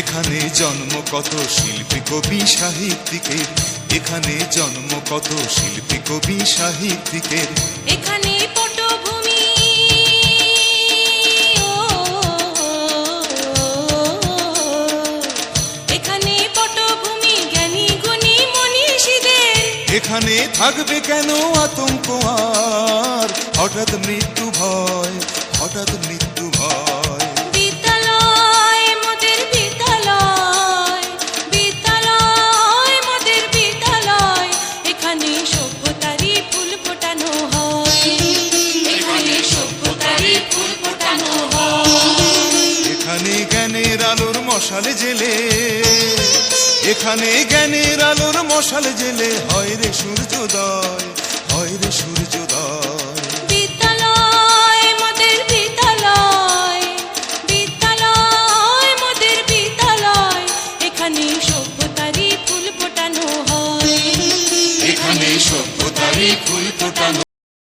এখানে জন্ম কত শিল্পী কবি সাহিত্যিকের? এখানে জন্ম কত শিল্পী কবি সাহিত্যিকের? এখানে পটভূমি। এখানে পটভূমি জ্ঞানী গুণী মনীষীদের। এখানে থাকবে কেন আতঙ্ক আর? হঠাৎ মৃত্যু ভয় হঠাৎ মৃত্যু ভয়। মশাল জেলে। এখানে জ্ঞানের আলোর মশাল জেলে। হয় রে সূর্যোদয়, হয় রে সূর্যোদয়। বিদ্যালয়, মোদের বিদ্যালয়। বিদ্যালয়, মোদের বিদ্যালয়। এখানে